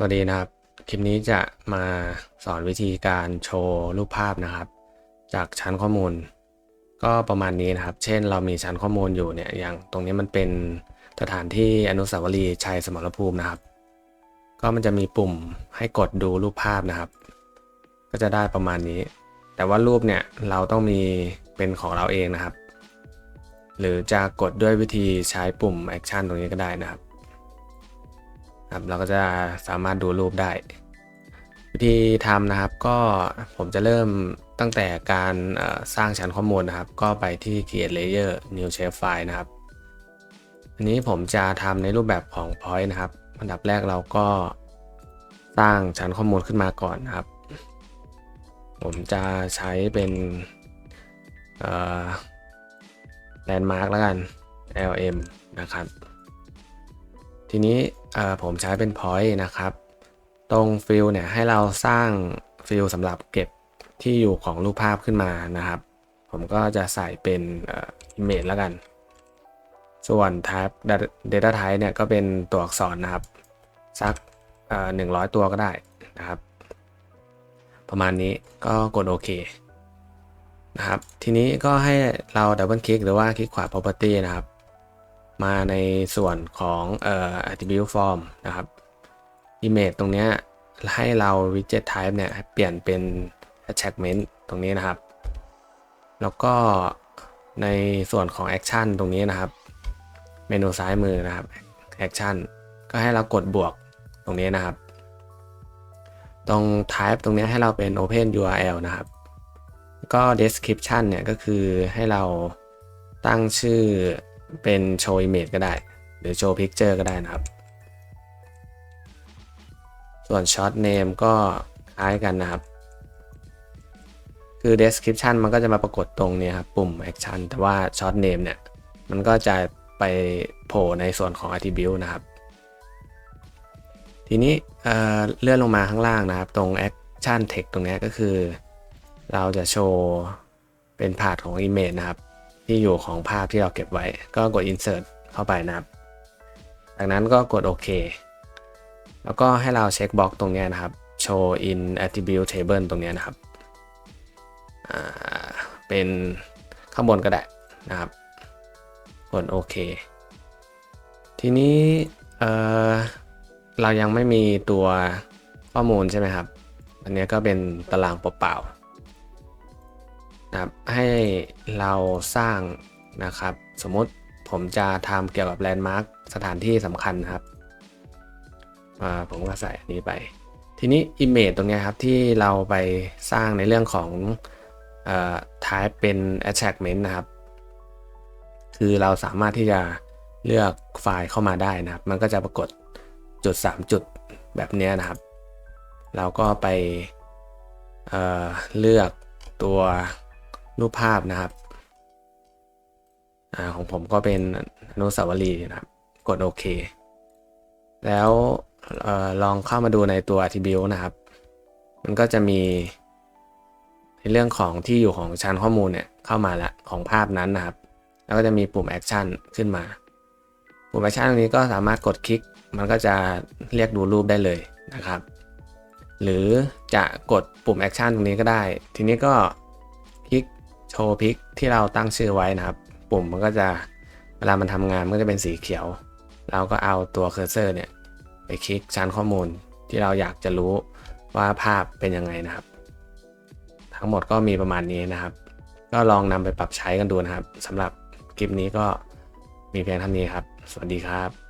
สวัสดีนะครับ คลิปนี้จะมาสอนวิธีการโชว์รูปภาพนะครับ จากชั้นข้อมูล ก็ประมาณนี้นะครับ เช่นเรามีชั้นข้อมูลอยู่เนี่ยอย่างตรงนี้มันเป็นสถานที่อนุสาวรีย์ชัยสมรภูมินะครับ ก็มันจะมีปุ่มให้กดดูรูปภาพนะครับ ก็จะได้ประมาณนี้ แต่ว่ารูปเนี่ยเราต้องมีเป็นของเราเองนะครับ หรือจะกดด้วยวิธีใช้ปุ่มแอคชั่นตรงนี้ก็ได้นะครับ ครับเราก็จะสามารถดูรูปได้ วิธีทำนะครับก็ผมจะเริ่มตั้งแต่การสร้างชั้นข้อมูลนะครับ ก็ไปที่ create layer new shape file นะครับอันนี้ผมจะทำในรูปแบบของ point นะครับอันดับแรกเราก็สร้างชั้นข้อมูลขึ้นมาก่อนนะครับ ผมจะใช้เป็นเอ่อ landmark แล้วกัน lm นะครับ ทีนี้ผมใช้เป็น point นะครับ ตรงฟิลเนี่ยให้เราสร้างฟิลสำหรับเก็บที่อยู่ของรูปภาพขึ้นมานะครับ ผมก็จะใส่เป็น image แล้วกัน ส่วน type data type เนี่ยก็เป็นตัวอักษรนะครับ สักเอ่อ100ตัวก็ได้นะครับ ประมาณนี้ก็กดโอเคนะครับ ทีนี้ก็ให้เราดับเบิลคลิกหรือว่าคลิกขวา property นะครับ มาในส่วนของเอ่อ attribute form นะครับ image ตรงเนี้ยให้เรา widget type เนี่ยเปลี่ยนเป็น attachment ตรงนี้นะครับ แล้วก็ในส่วนของ action ตรงนี้นะครับ เมนูซ้ายมือนะครับ action ก็ให้เรากดบวกตรงนี้นะครับ ตรง type ตรงนี้ให้เราเป็น open URL นะครับ ก็ description เนี่ยก็คือให้เราตั้งชื่อ เป็น show image ก็ได้ หรือ show picture ก็ได้นะครับ ส่วน short name ก็คล้ายกันนะครับ คือ description มันก็จะมาปรากฏตรงนี้ครับ ปุ่ม action แต่ว่า short name เนี่ย มันก็จะไปโผล่ในส่วนของ attribute นะครับ ทีนี้เเลื่อนลงมาข้างล่างนะครับ ตรง action text ตรงนี้ก็คือ เราจะโชว์เป็นพาร์ทของ image นะครับ ที่อยู่ของภาพที่เราเก็บไว้ ก็กด insert เข้าไปนะครับ จากนั้นก็กดโอเค แล้วก็ให้เราเช็คบล็อกตรงนี้นะครับ show in attribute table ตรงนี้นะครับ เป็นข้างบนก็ได้นะครับ กดโอเค ทีนี้เเรายังไม่มีตัวข้อมูลใช่ไหมครับ อันนี้ก็เป็นตารางเปล่าๆ นะครับให้เราสร้างนะครับ สมมติผมจะทำเกี่ยวกับแลนด์มาร์คสถานที่สำคัญครับผมก็ใส่อันนี้ไป ทีนี้ Image ตรงนี้ครับที่เราไปสร้างในเรื่องของอ่อ type เป็น attachment นะครับ คือเราสามารถที่จะเลือกไฟล์เข้ามาได้นะครับ มันก็จะปรากฏจุด 3 จุดแบบนี้นะครับ เราก็ไปเเลือกตัว รูปภาพนะครับอาของผมก็เป็นอนุสาวรีย์นะครับ กดโอเค แล้วเออลองเข้ามาดูในตัว attribute นะครับ มันก็จะมีในเรื่องของที่อยู่ของชั้นข้อมูลเนี่ยเข้ามาล้วของภาพนั้นนะครับ แล้วก็จะมีปุ่ม action ขึ้นมา ปุ่ม action ตรงนี้ก็สามารถกดคลิก มันก็จะเรียกดูรูปได้เลยนะครับ หรือจะกดปุ่ม action ตรงนี้ก็ได้ ทีนี้ก็ โชว์พิกที่เราตั้งชื่อไว้นะครับ ปุ่มมันก็จะเวลามันทำงานมันก็จะเป็นสีเขียว เราก็เอาตัวเคอร์เซอร์เนี่ยไปคลิกชั้นข้อมูลที่เราอยากจะรู้ว่าภาพเป็นยังไงนะครับ ทั้งหมดก็มีประมาณนี้นะครับ ก็ลองนำไปปรับใช้กันดูนะครับสำหรับคลิปนี้ก็มีเพียงเท่านี้ครับ สวัสดีครับ